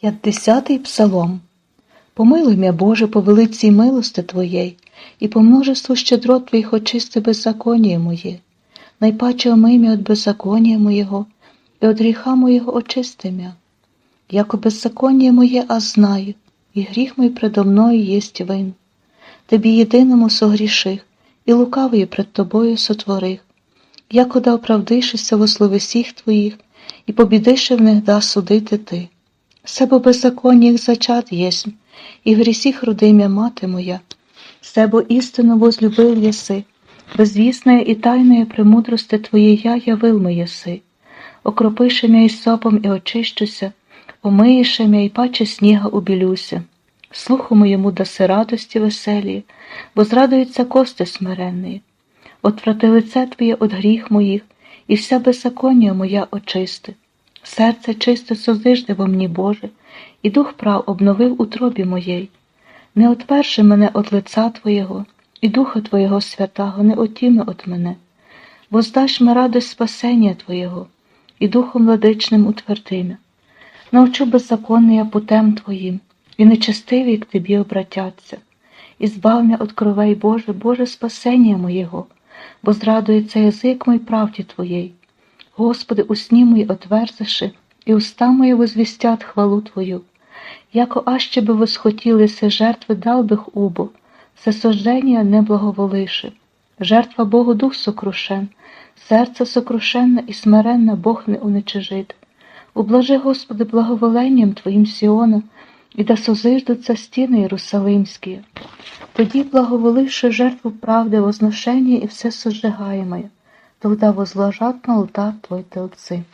П'ятдесятий псалом. Помилуй мя, Боже, по великій милости Твоєї, і по множеству щедрот Твоїх очисти беззаконня моє. Найпаче омий мя от беззаконня моєго, і от гріха моєго очисти мя. Яко беззаконня моє, а знаю, і гріх мій предо мною єсть вин. Тобі єдиному согріших, і лукавий пред Тобою сотворих, яко да оправдишися во словесіх Твоїх, і побідише в них да судити Ти. Себо беззаконніх зачат єсмь, і грісіх родимя мати моя. Себо істину возлюбив єси, безвісне і тайної премудрости Твоєї я явил ми єси. Окропиши мя й сопом і очищуся, омиєше мя й паче сніга убілюся. Слуху моєму даси радості веселі, бо зрадуються кости смиренні. Отврати лице Твоє от гріх моїх, і вся беззаконня моя очисти. Серце чисте созижде во мені, Боже, і дух прав обновив у тробі моєї. Не отверши мене от лиця Твоєго, і Духа Твоєго святого не отіми от мене. Воздаш ми радость спасення Твоєго, і Духом владичним утвердимя. Навчу беззаконний я путем Твоїм, і нечестиві к Тобі обратяться. І збав мя от кровей Боже, Боже спасення моєго, бо зрадується язик мой правді Твоєї. Господи, усні мої отверзиши, і уста мої возвістять хвалу Твою. Яко аще би восхотіли се жертви дал бих убо, се сожження не благоволиши. Жертва Богу дух сокрушен, серце сокрушенне і смиренне Бог не уничижит. Ублажи, Господи, благоволенням Твоїм Сіона, і да созиждуться стіни Єрусалимські. Тоді благоволивши жертву правди, возношення і все сожигаємое, тогда возложат на алтарь Твой Ти Отцы.